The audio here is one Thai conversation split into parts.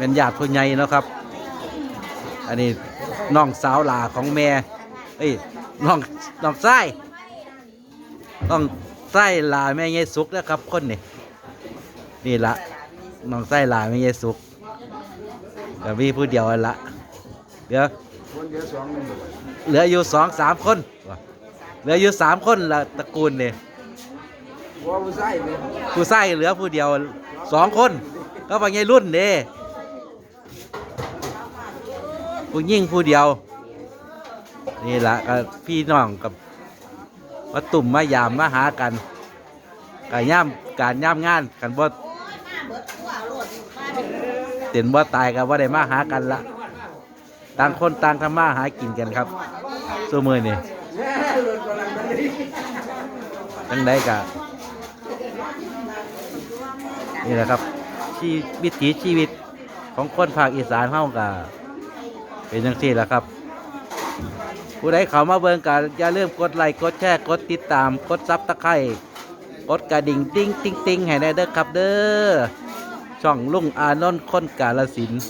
เป็นญาติผู้ใหญ่เนาะครับ อันนี้น้องสาวหลาของแม่เอ้ยน้องน้องไส้น้องไส้หลาแม่ยายสุกนะครับคนนี่นี่ละน้องไส้หลาแม่ยายสุกก็มีผู้เดียวนั่นละเดี๋ยวคนเดียวสองหนึ่งเหลืออยู่สองสามคนว่ะเหลืออยู่สามคนละตระกูลเนี่ยว่าผู้ชายเลยผู้ไส้เหลือผู้เดียวสองคน ก็ว่าไงรุ่นเด้ ผู้ยิ่งผู้เดียว นี่ละก็พี่น้องกับมาตุ่มมายามมาหากันการย่ำการย่ำงานกันบ่เต็นบ่ตายกันว่าได้มาหากันละต่างคนต่างทำมาหากินกันครับสู้มือนี่แม่รถกำลังไปเลยจังได้กะนี่แหละครับชีวิถีชีวิตของคนภาคอีสานเฮากะ เป็นจังซี่แหละครับ ผู้ใดเขามาเบิ่งกันอย่าลืมกดไลค์กดแชร์กดติดตาม กดซับตะไคร้กดกระดิ่งติ้งติ้งติ้งให้ได้เด้อครับเด้อช่องลุงอานนท์คนกาลสินธุ์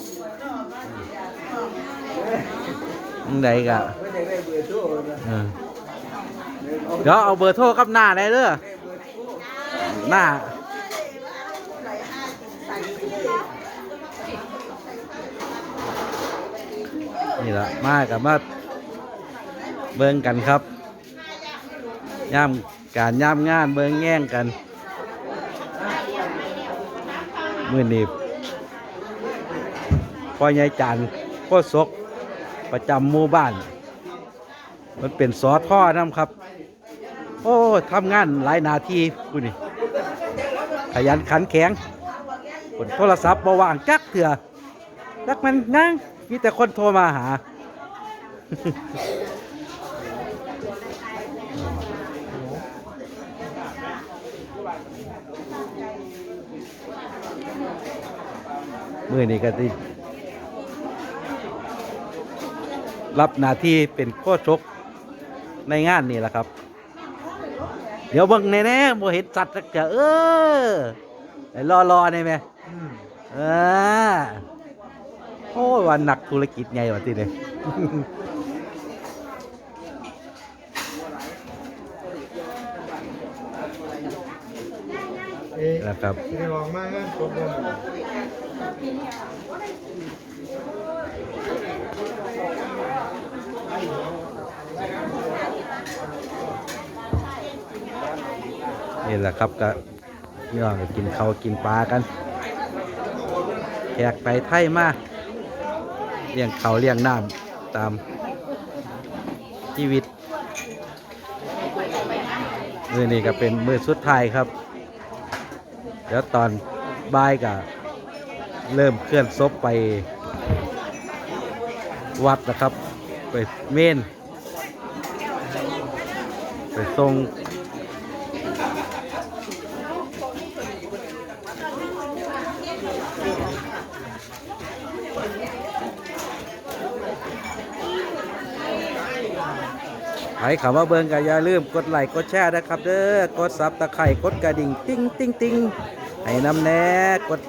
จังไดกะไม่ได้ได้เบอร์โทรนะเออเดี๋ยวเอาเบอร์โทรกับหน้าได้เด้อหน้า นี่ละมากับมาเบิ่งกันครับย่ามการย่ามงานเบิ่งแง่งกันมือนีบพ่อใหญ่จันพ่อศกประจำหมู่บ้าน มันเป็นสอท่อน้ำครับ โอ้ทำงานหลายนาทีกูนี่ ขยันขันแข็งกดโทรศัพท์บ่ว่างจักเถื่อจักมันนั่ง มีแต่คนโทรมาหา มือนี้ก็ติรับหน้าที่เป็นโคชกในงานนี่แหละครับ เดี๋ยวเบิ่งแน่ๆบ่เห็นสัตว์สักจะเออไอ้รอรอๆนี่แม่เออ โอ้วันหนักธุรกิจไงวะทีนี้เอ๊ะนะครับไม่ลองมากนะครบเลยนี่แหละครับก็ย่องก็กินเขาวกินปลากันแขกไปไทยมา เลี้ยงเขาเลี้ยงน้ำตามชีวิตมือนี้ก็เป็นมือสุดท้ายครับ เดี๋ยวตอนบ่ายก็เริ่มเคลื่อนศพไปวัดนะครับไปเมน ไปทรง ใครขับมาเบิงก็อย่าลืมกดไลค์กดแชร์นะครับ เด้อกดซับตะไคร่กดกระดิ่งติ้งติ้งติ้งให้น้ำแน่กด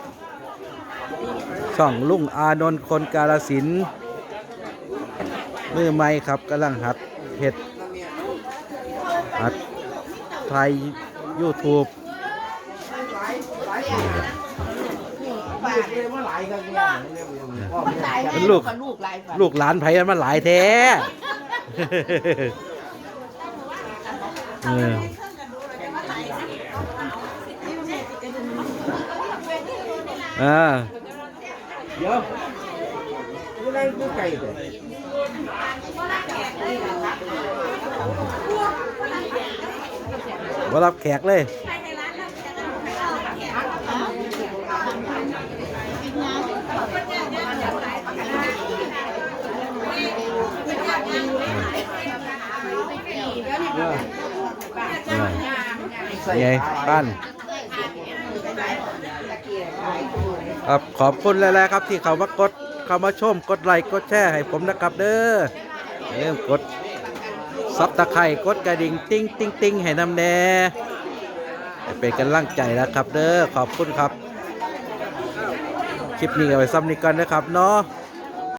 ช่องลุงอานนท์คนกาลสินธุ์มือใหม่ครับกำลังหัดเห็ดหัดไทยยูทูบเลยว่าหลายกันเนี่ยพ่อแม่หลายเป็นลูกลูกหลายฝันลูกหลานไผมันหลายแท้ เอออ่าเดี๋ยวนี่อะไรกูไก่เลยว่ารับแขกเลย ไงป้านครับขอบคุณแล้วๆครับที่เขามากดเขามาชมกดไลค์กดแชร์ให้ผมนะครับเด้ออย่มกดซับตะไคร่กดกระดิ่งติ้งติ้งติ้งให้นำแน่เป็นกำลังใจแล้วครับเด้อขอบคุณครับ คลิปนี้เอาไว้ซ้ำนี้กันนะครับเนาะ